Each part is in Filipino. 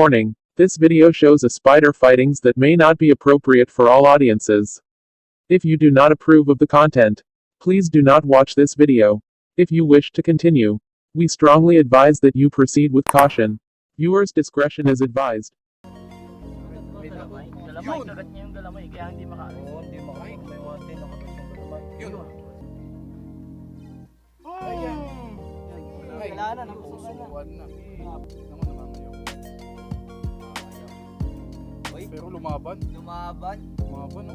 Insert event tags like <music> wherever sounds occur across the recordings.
Warning, this video shows a spider fightings that may not be appropriate for all audiences. If you do not approve of the content, please do not watch this video. If you wish to continue, we strongly advise that you proceed with caution. Viewers' discretion is advised. Galamay, kagat niya yung galamay, kaya Ay, pero lumaban. Lumaban. Lumaban, no?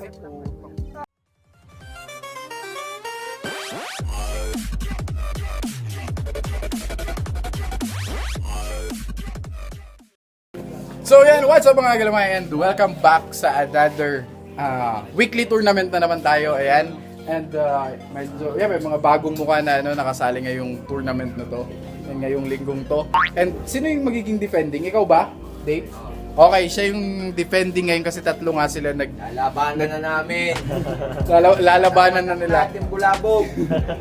Ay, putang. So yan, what's up mga galamay and welcome back sa another ah, weekly tournament na naman tayo. Ayan. And uh, medyo, yeah, may mga bagong mukha na ano, nakasali ngayong tournament na to. And ngayong linggong to. And sino yung magiging defending? Ikaw ba, Dave? Okay, siya yung defending ngayon kasi tatlo nga sila nag Lalabanan na namin. lala- lalabanan na nila. Ating bulabog.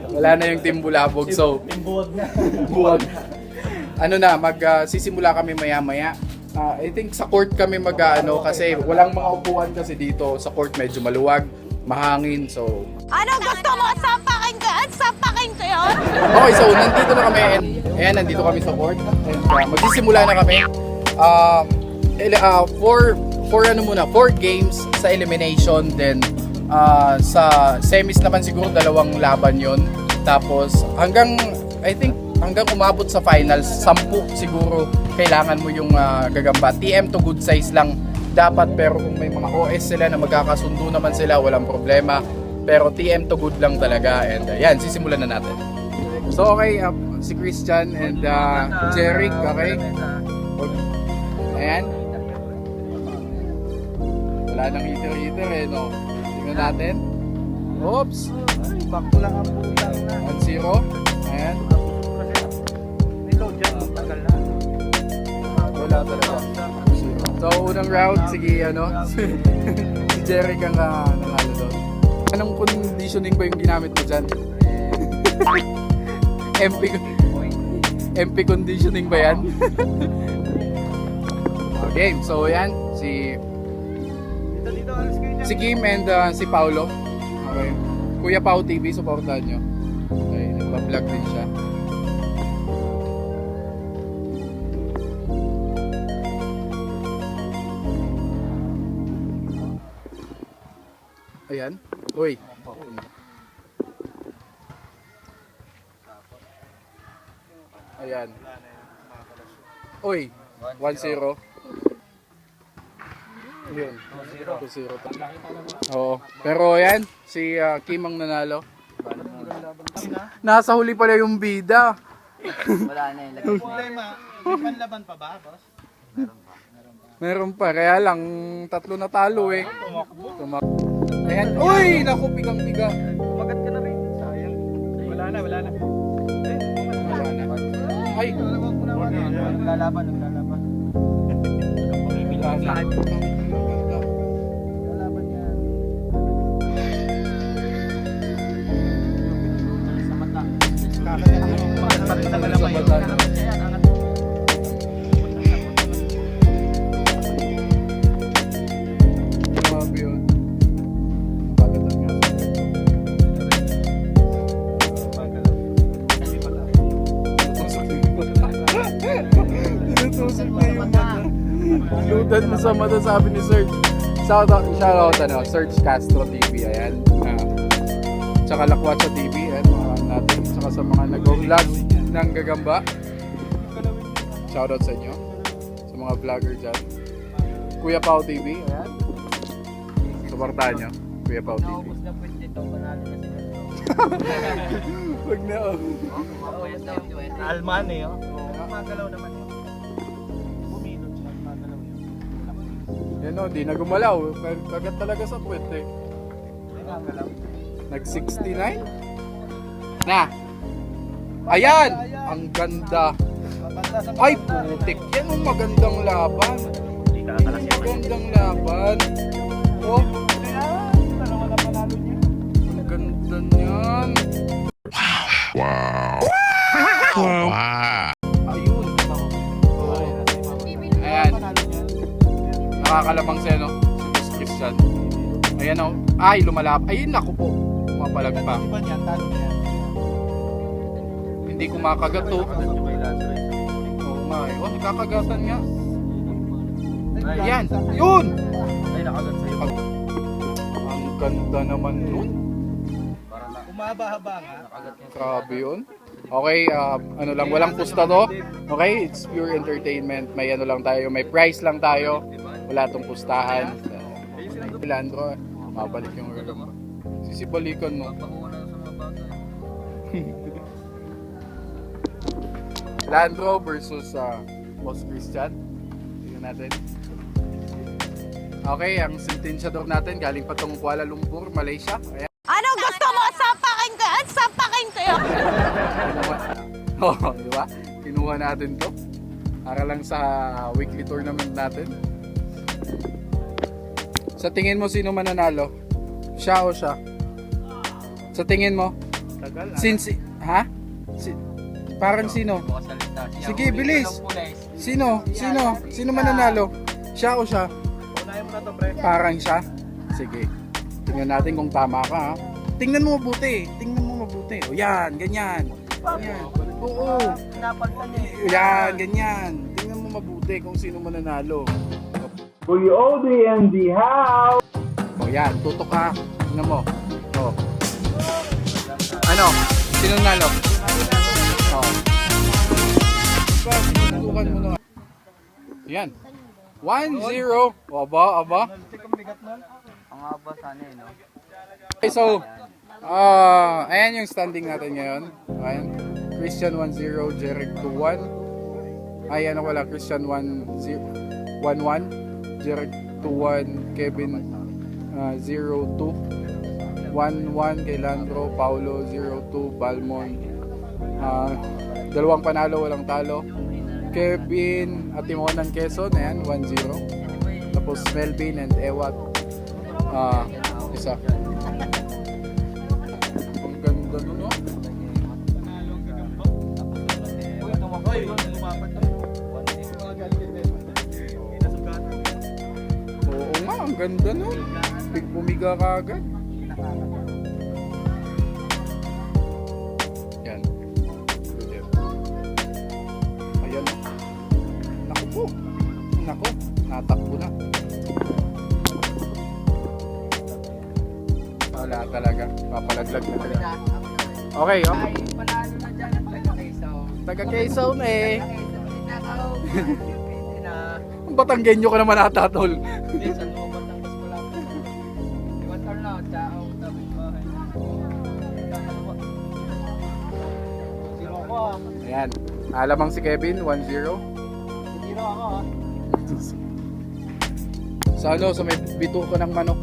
Wala na yung team Bulabog. So, Timbuwag na. buwag. ano na, mag ah, sisimula kami maya-maya. Ah, I think sa court kami mag ah, ano kasi walang mga upuan kasi dito sa court medyo maluwag, mahangin. So, Ano gusto mo? Sampakin ko yan? Sampakin ko yun? okay, so nandito na kami. And, ayan, nandito kami sa court. And ah, magsisimula na kami. Ele- ah, four, four ano muna, four games sa elimination. Then, ah, sa semis naman siguro dalawang laban yon Tapos, hanggang, I think, hanggang umabot sa finals, sampu siguro kailangan mo yung ah, gagamba. TM to good size lang dapat pero kung may mga OS sila na magkakasundo naman sila, walang problema. Pero TM to good lang talaga and uh, sisimulan na natin. So okay, uh, si Christian and uh, Jeric, okay? Ayan. Wala nang heater-heater eh, no? Tingnan natin. Oops! Bako lang ang putang na. 1-0. Ayan. Niload yan, ang tagal na. Wala talaga. So, unang round, sige, ano, <laughs> si Jeric ang uh, nanalo doon. Anong conditioning ba yung ginamit mo dyan? <laughs> MP, MP conditioning ba yan? <laughs> okay, so yan, si si Kim and uh, si Paulo. Okay. Kuya Pau TV, supportan nyo. Okay, nagpa-vlog din siya. Ayan. Uy. Ayan. Uy. 1-0. Yun. 2-0. Oo. Pero yan, si uh, Kim ang nanalo. Nasa huli pala yung bida. Wala na lagay. Problema, may panlaban pa ba, boss? Meron pa, kaya lang tatlo na talo eh. Tumakbo. Ayan. Uy! Naku, pigang-piga. Kumagat ka na rin. Sayang. Wala na, wala na. Wala na. Ay! Naglalaban, naglalaban. Naglalaban mo. Kumagat pa rin sa malamay. Lutan na sa mata sabi ni Serge. Shout out, shout out ano, Serge Castro TV, ayan. Uh, tsaka Lakwatsa TV, ayan, mga natin. Tsaka sa mga nag-vlog ng gagamba. Shout out sa inyo. Sa mga vlogger dyan. Kuya Pau TV, ayan. Suportahan nyo, Kuya Pau TV. Naubos na pwede ito. Panalo na sila. <laughs> Wag na oh. Naubos na yung pwede. Alman eh, oh. Magalaw naman Yan o, di na gumalaw. Kag- Kagat talaga sa puwet eh. Nag 69? Na! Ayan! Ang ganda! Ay, putik! Yan ang magandang laban! Ang magandang laban! Oh, nakakalamang siya, no? Si Boss Christian. Ayan, oh. Ay, lumalap. Ayun, naku po. Mapalag pa. Di ba niyan? Talo na yan. Hindi kumakagat to. Oo nga, eh. Oh, nakakagatan nga. Ay, Yan. Yun! Ay, nakagat sa'yo. Ang ganda naman nun. Umaba-haba nga. Niya. Grabe yun. Okay, uh, ano lang, walang pusta to. Okay, it's pure entertainment. May ano lang tayo, may price lang tayo. Wala tong pustahan. Uh, Landro, mabalik yung relo mo. Sisibalikan mo. <laughs> Landro versus uh, Boss Christian. Tingnan natin. Okay, ang sentensyador natin galing pa tong Kuala Lumpur, Malaysia. Ayan. Anong gusto mo? Sampakin ko yan? Sampakin ko? Kinuha. <laughs> Oo, di ba? Kinuha natin to. Para lang sa weekly tournament natin. Sa tingin mo sino mananalo? Siya o siya? Sa tingin mo? Tagal. Since ha? Si, parang sino? Sige, bilis. Sino? Sino? Sino mananalo? Siya o siya? Parang siya? Sige. Tingnan natin kung tama ka ha. Tingnan mo mabuti. Tingnan mo mabuti. O yan, ganyan. Yan. Oo. Yan, ganyan. Tingnan mo mabuti kung sino mananalo. Kuya Oldie in the house! O yan, tutok ka. Tingnan mo. O. Ano? Sino nanalo? O. Sinusukan mo na. Yan. 1-0. O, Aba, aba. Ang haba sana eh, no? Okay, so, ah, ayan yung standing natin ngayon. Ayan. Christian 1-0, Jeric 2-1. Ay, ano wala, Christian 1-1, 1-1. Jeric 2-1, Kevin ah, 0-2. 1-1 kay Landro, Paulo 0-2, Balmon. Ah, dalawang panalo, walang talo. Kevin at Timonan Quezon, ayan, 1-0. Tapos Melvin and Ewat, ah, isa. Ang ganda nun, no? Hoy, lumapat ang ganda nun. Big bumiga ka agad. Yan. Good yan. Ayan. Naku po. Naku, natakbo na. Wala talaga. Papalaglag na talaga. Okay, oh. panalo na dyan ang taga-Quezon. Taga Quezon eh. Na. <laughs> Ang Batanggenyo ka naman ata, tol. Tsao, tabi bahay. Zero ako ah. Ayan. Alamang si Kevin, 1-0. Zero ako ah. Sa ano, sa may bito ko ng manok.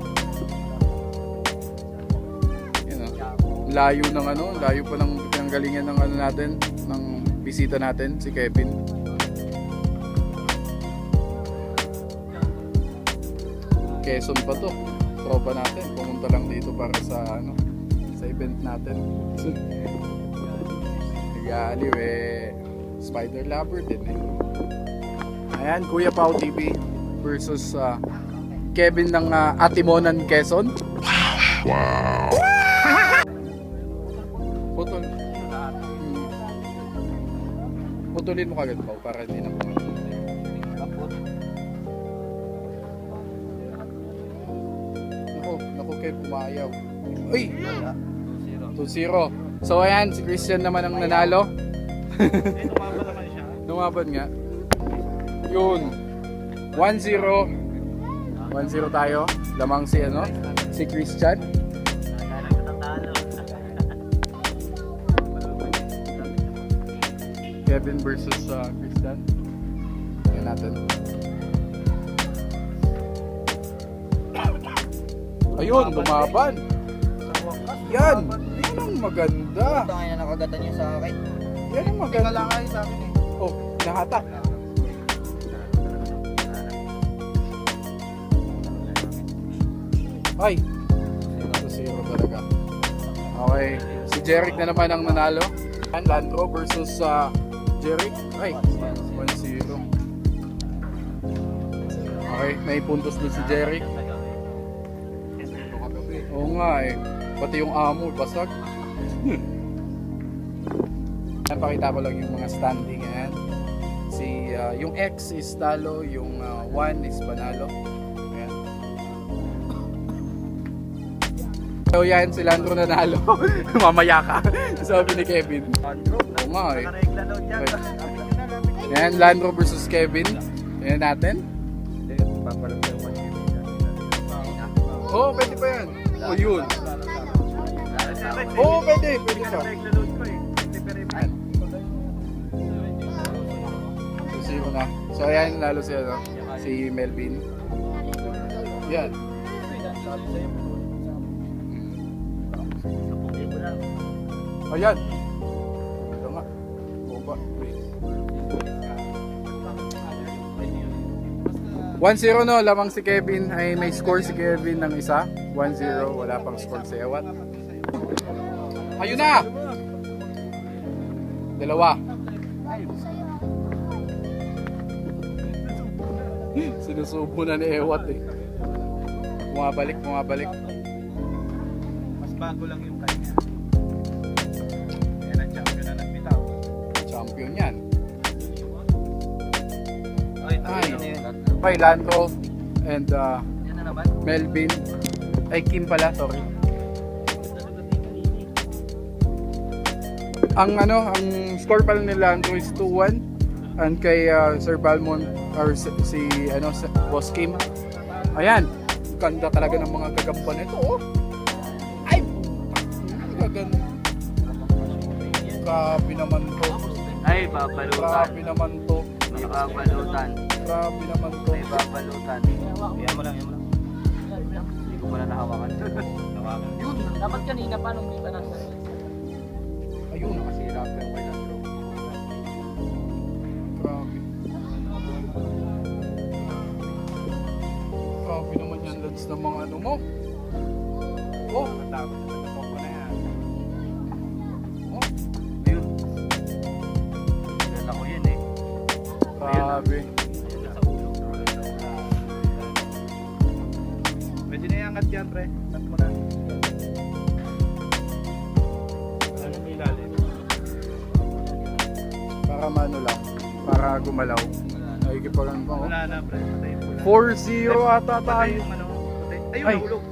Yan o. Layo ng ano, layo pa ng pinanggalingan ng ano natin, ng bisita natin, si Kevin. Quezon pa to. Tropa natin, pumunta lang dito para sa ano, sa event natin. Nag-aaliw eh, spider lover din eh. Ayan, Kuya Pau TV versus ah, Kevin ng uh, Atimonan, Quezon. Wow! Putol. Putulin mo kagad Pau para hindi na Naku, Kev, pumayaw. Uy! 2-0. So ayan, si Christian naman ang nanalo. Eh, tumama naman siya. Lumaban nga. Yun. 1-0. 1-0 tayo. Lamang si ano? Si Christian. <laughs> Kevin versus uh, Christian. Tingnan natin. Ayun, lumaban. Yan. Yan ang maganda. Tangin na nakagatan niyo sa akin. Yan ang maganda. Kailangan kayo sa akin eh. Oh, nahatak. Ay, 0 talaga. Okay, si Jeric na naman ang nanalo. Landro versus sa Jeric. Ay, 1-0. Okay, may puntos doon si Jerry. Oo nga eh. Pati yung amo, basag. <laughs> Yan, pakita ko lang yung mga standing yan. Si, ah, yung X is talo, yung 1 is panalo. Ayan. So yan, si Landro nanalo. <laughs> Mamaya ka. <laughs> Sabi ni Kevin. Oo nga eh. Nakaregla daw dyan. Okay. Lapit nyo na, lapit nyo. Yan, Landro versus Kevin. Yan natin. Papalag yung Oo, oh, pwede pa yan. O yun. Oo, oh, pwede. Pwede siya. Pa. So, zero na. So, ayan, lalo si, ano, si Melvin. Yan. Ayan. Ito 1-0 no, lamang si Kevin ay may score si Kevin ng isa. 1-0, wala pang score si Ewat. Ayun na! Dalawa. Sinusubo na ni Ewat eh. Bumabalik, bumabalik. Mas bago lang yung kanya. Yan ang champion na nagbitaw. Champion yan. Ay. tayo yun. Kay Landro and uh. Melvin. Ay, Kim pala, sorry. Ang ano, ang score pala ni Landro is 2-1. And kay uh, Sir Balmon or si, si ano, si Boss Kim. Ayan, ganda talaga ng mga gagamba nito, oh. Ay, gaganda. Grabe naman to. Ay, babalutan. Grabe naman to. May babalutan. Grabe naman to. May babalutan. Yan mo lang, yan mo lang. Hindi ko pala nahawakan. Hawakan. Dapat kanina pa nung di pa nasa. Ayun, nakasira pa yung kay Landro. Grabe. Grabe naman yan, lads ng mga ano mo. Oh, Tapos na nagtotoo ko na yan. oh, Ayun. Kilala ko yun eh. grabe. Pwede gumalaw. Nakikipagan pa ako. Wala na, pre. Patay yung pula. 4-0 ata Patay tayo. yung ano. Patay. Ayun, Ay. nahulog.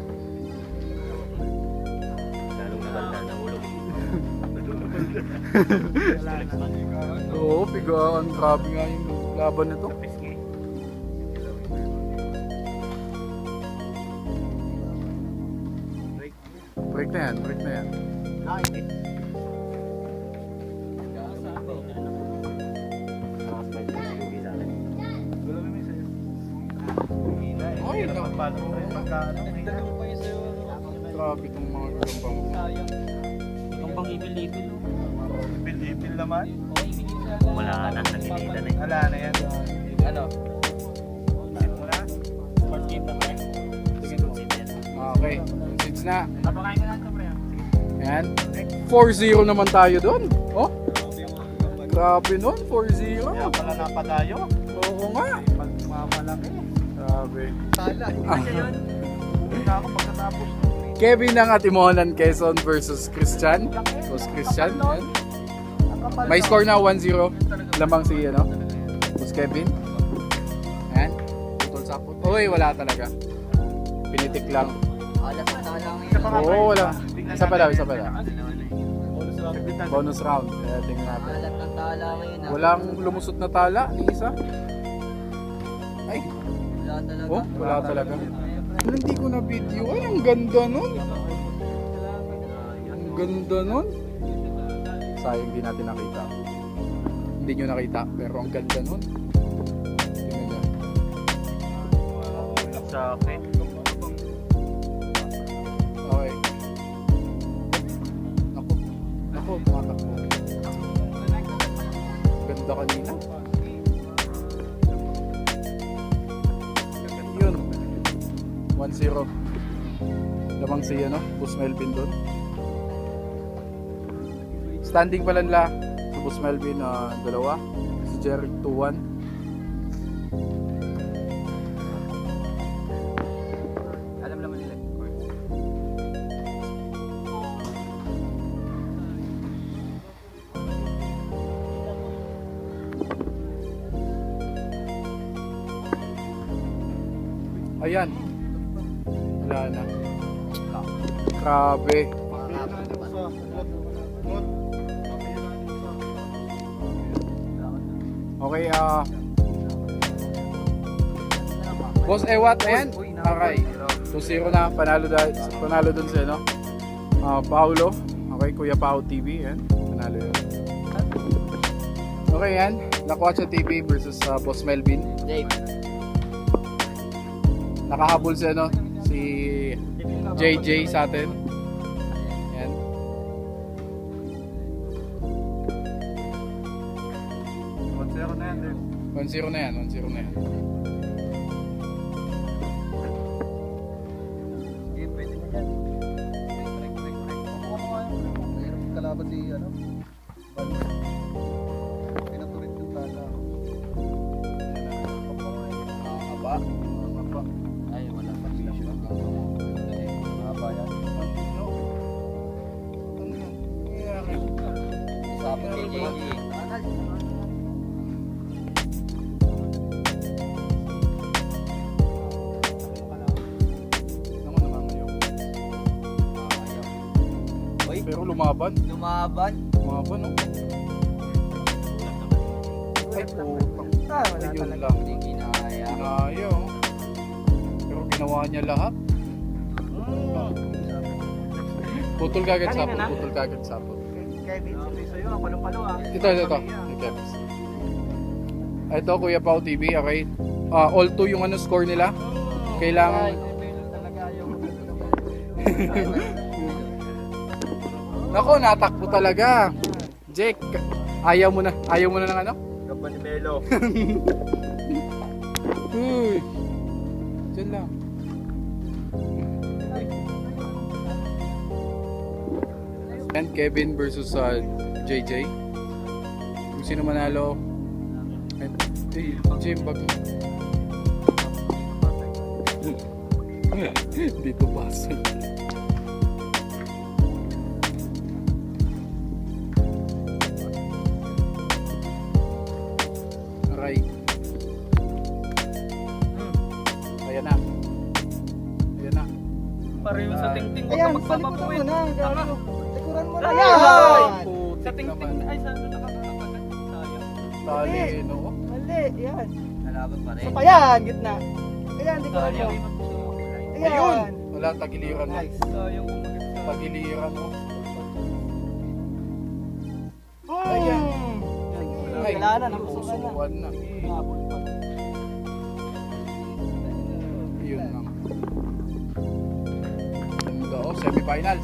Lalong naganda na ulo. Wala na. Oo, pigaan. Grabe nga yung laban nito. Pisngi. Break. Break na yan, break na yan. Gulo Ay, Hindi no. naman palo. Pagka ano, hina. Grabe itong mga gagambang. Itong bang ipil-ipil. Ipil-ipil naman. Wala ka na, naginitan eh. Wala na yan. Ano? Sit mo na. First game na tayo. Okay, six na. Napakain ka na ito, pre. Ayan. 4-0 naman tayo doon. Oh, grabe nun, 4-0. Kaya pala napadayo. Oo nga. Pagmamalaki. Grabe. Tala. Hindi na ako pagkatapos. Kevin ng Atimonan Quezon versus Christian. Boss Christian. Yan. May score na 1-0. Lamang si ano? Boss Kevin. Ayan. Putol sa putol. Uy, wala talaga. Pinitik lang. Alas na lang. Oo, wala. Tingnan Isa pa daw, isa pa daw. Saglit natin. Bonus round. Kaya tingnan natin. Ah. Walang lumusot na tala ni isa. Wala talaga. oh, wala talaga. Hindi ko na video. Ay, ang ganda nun. Ang ganda nun. Sayang di natin nakita. Hindi nyo nakita, pero ang ganda nun. Tingnan nyo. Sa akin. Melvin doon. Standing pala nila si Boss Melvin na uh, dalawa, si Jeric 2-1. Alam nila. Ayan. Wala na. Grabe. Okay, ah. Boss Ewat, ayan. Okay. 2-0 na. Panalo, da, panalo dun sa ano. Ah, Paulo. Okay, Kuya Pao TV. Ayan. Panalo yun. Okay, yan. Lakwacha TV versus ah, Boss Melvin. Dave. Nakahabol si ano, si JJ sa atin. Yan. Zero na yan, Dave. 1-0 na yan, 1-0 na yan. Sige, pwede na yan. Break, break, break, break. Kukuha mo nga yun. Mayroon kalaban si, ano. Lumaban. lumaban. Lumaban, no? Ay, putang. Ayun lang. Hindi kinaya. Kinaya, oh. Pero ginawa niya lahat. Putol kagad sapot, putol kagad sapot. Kevin, sabi sa'yo, ang palo-palo ah. Ito, ito, ito. Yung Kevs. Ito, Kuya Pao TV, okay. Ah, all 2 yung ano score nila. Kailangan... <laughs> Nako, natakbo talaga. Jake, ayaw mo na. Ayaw mo na ng ano? Gaba ni Melo. <laughs> Uy. Diyan lang. And Kevin versus uh, JJ. Kung sino manalo. And, hey, Jim, bag <laughs> Dito pasok. Pareho sa tingting. Ayan, sa likuran mo na. gago. Likuran mo na. Ay, Ayan! putik naman. Ay, saan na nakakakagat? Sayang. Talino. Mali, yan. Nalaban pa rin. Sa payan, gitna. Ayan, likuran mo. Sayang. Ayun. Ayan. Wala tagiliran mo. Nice. Sayang kung maganda. Tagiliran mo. Ayan. Ay, Wala na, napusukan na. pusuan na. Ganda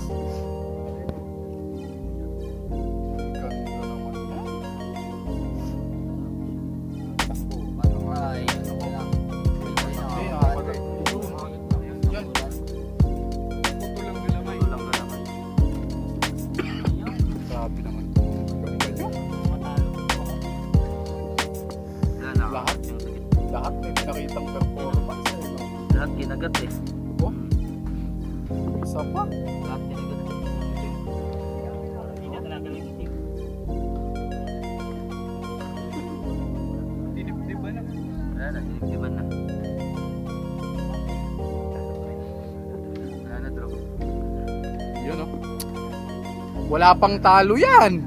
Wala pang talo yan.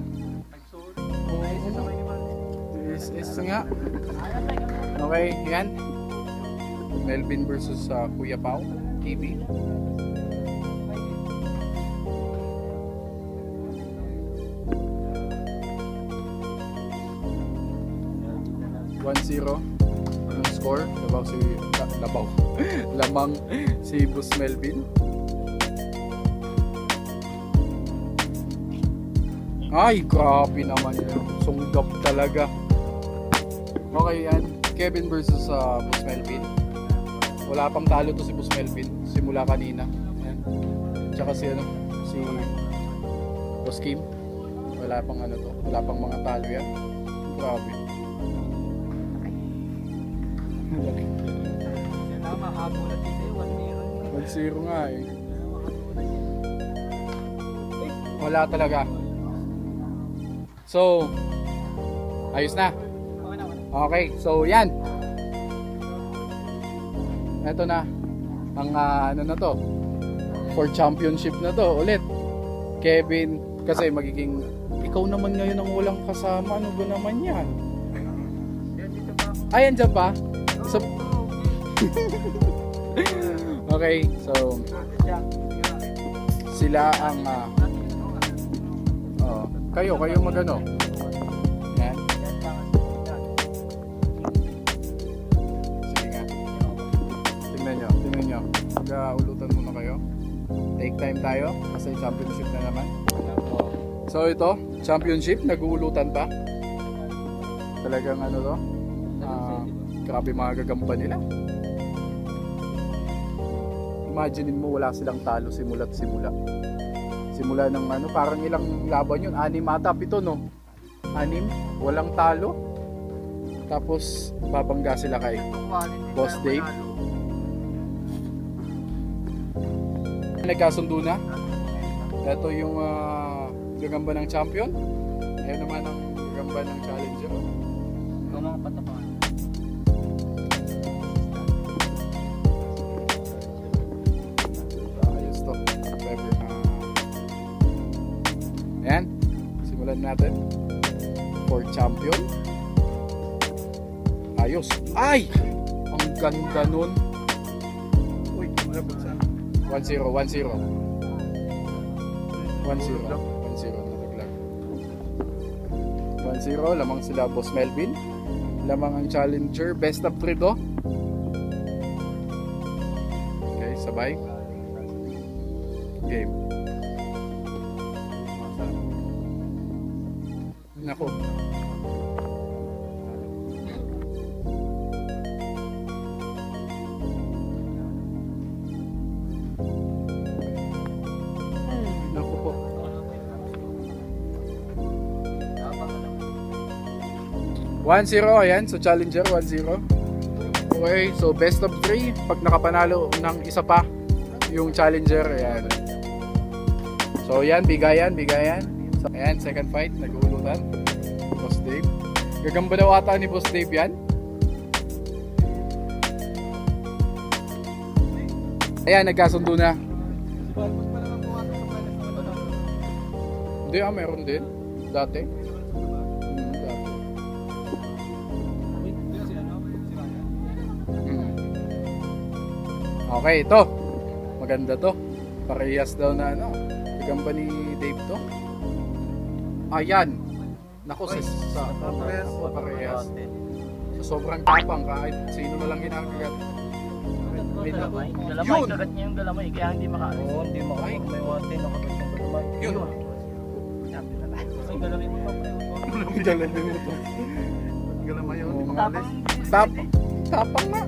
Is is nga. Okay, yan. Melvin versus uh, Kuya Pao TV. One zero yung score. Labaw si la- Labaw. <laughs> Lamang si Bus Melvin. Ay, grabe naman yun. Sunggap talaga. Okay, yan. Kevin versus uh, Boss Melvin. Wala pang talo to si Boss Melvin. Simula kanina. Ayan. Tsaka si ano, si Boss Kim. Wala pang ano to. Wala pang mga talo yan. Grabe. Laki. Tama, habol at ito. 1-0 1-0. nga eh. Wala talaga. So, ayos na. Okay, so yan. Ito na. ang ah, ano na to for championship na to ulit. Kevin kasi magiging ikaw naman ngayon ang walang kasama. Ano ba naman yan? Ay, andyan pa? So, <laughs> okay, so sila ang oh, kayo, kayo magano. Yan. Sige nga. Tingnan nyo, tingnan nyo. Mag-ulutan muna kayo. Take time tayo kasi championship na naman. So ito, championship, nag-uulutan pa. Talagang ano to? Ah, grabe mga gagamba nila. Imagine mo wala silang talo simula't simula. Simula ng ano, parang ilang laban yun? Anim ata, pito no? Anim? Walang talo? Tapos babangga sila kay Boss Dave. Nagkasundo na. Ito yung ah, gagamba ng champion. Ayun naman ang gagamba ng challenger. Ayos natin. For champion. Ayos. Ay! Ang ganda nun. Uy, malapit sa 1-0, 1-0. 1-0. 1-0, nataglag. 1-0, lamang sila Boss Melvin. Lamang ang challenger, best of 3 to. Okay, sabay. Game. Nako. Nako po. One zero, ayan. So, challenger, 1-0. Okay, so best of 3. Pag nakapanalo ng isa pa, yung challenger, ayan. So, yan, bigayan, bigayan. So, ayan, second fight, nag-uulutan. Boss Dave. Gagamba daw ata ni Boss Dave yan. Ayan, nagkasundo na. Hindi ah, meron din. Dati. Dati. Hmm. Okay, ito. Maganda to. Parehas daw na ano. Gagamba ni Dave to. Ayan. Nako, sa, sa parehas. parehas. So, sobrang tapang kahit sino na lang ginagagat. Wait lang. Galamay, Yun! kagat niya yung galamay, kaya hindi makaano. Oo, hindi Ay. May wate, nakagat yung galamay. Yun. Kasi galamay mo pa pre. Galan mo to. Galamay yun, Oo. Tapang, Tap, tapang na.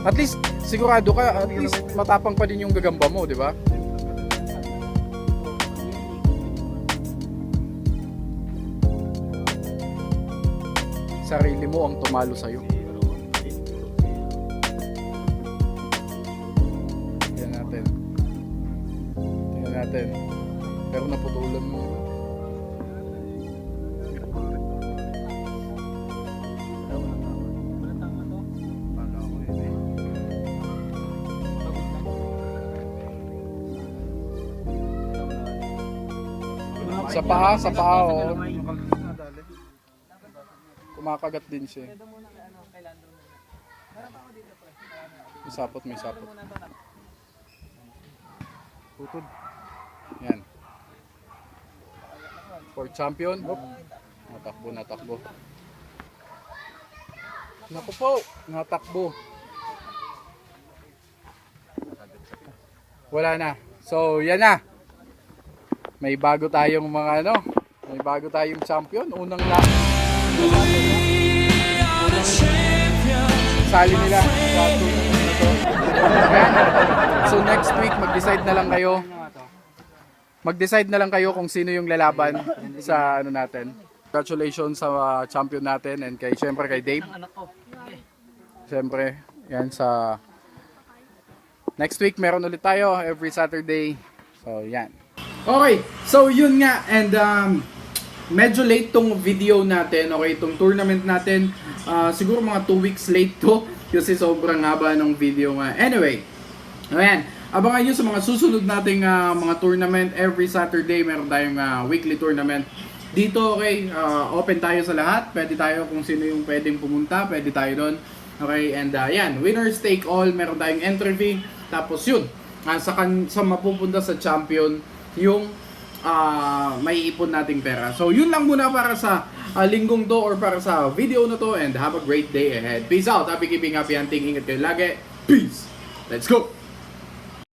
At least, sigurado ka, at least matapang pa din yung gagamba mo, di ba? Sarili mo ang tumalo sa'yo. Tingnan natin. Tingnan natin. Pero naputulan mo. Sa paa, sa paa, oh. Kumakagat din siya. May sapot, may sapot. Tutod. Yan. For champion. Natakbo, natakbo. Naku po, natakbo. Wala na. So, yan na. May bago tayong mga ano, may bago tayong champion. Unang na sali nila. So next week mag-decide na lang kayo. Mag-decide na lang kayo kung sino yung lalaban sa ano natin. Congratulations sa uh, champion natin and kay syempre kay Dave. Siyempre, yan sa next week meron ulit tayo every Saturday. So, yan. Okay, so yun nga and um, medyo late tong video natin, okay, itong tournament natin. Ah, siguro mga 2 weeks late to <laughs> kasi sobrang haba ng video nga. Anyway, Ayan, abangan nyo sa mga susunod nating ah, mga tournament. Every Saturday, meron tayong ah, weekly tournament. Dito, okay, ah, open tayo sa lahat. Pwede tayo kung sino yung pwedeng pumunta, pwede tayo doon. Okay, and ah, yan, winners take all. Meron tayong entry fee. Tapos yun, ah, sa, kan sa mapupunta sa champion, yung ah may ipon nating pera. So, yun lang muna para sa ah, linggong to or para sa video na to and have a great day ahead. Peace out. Happy keeping happy hunting. Ingat kayo lagi. Peace. Let's go.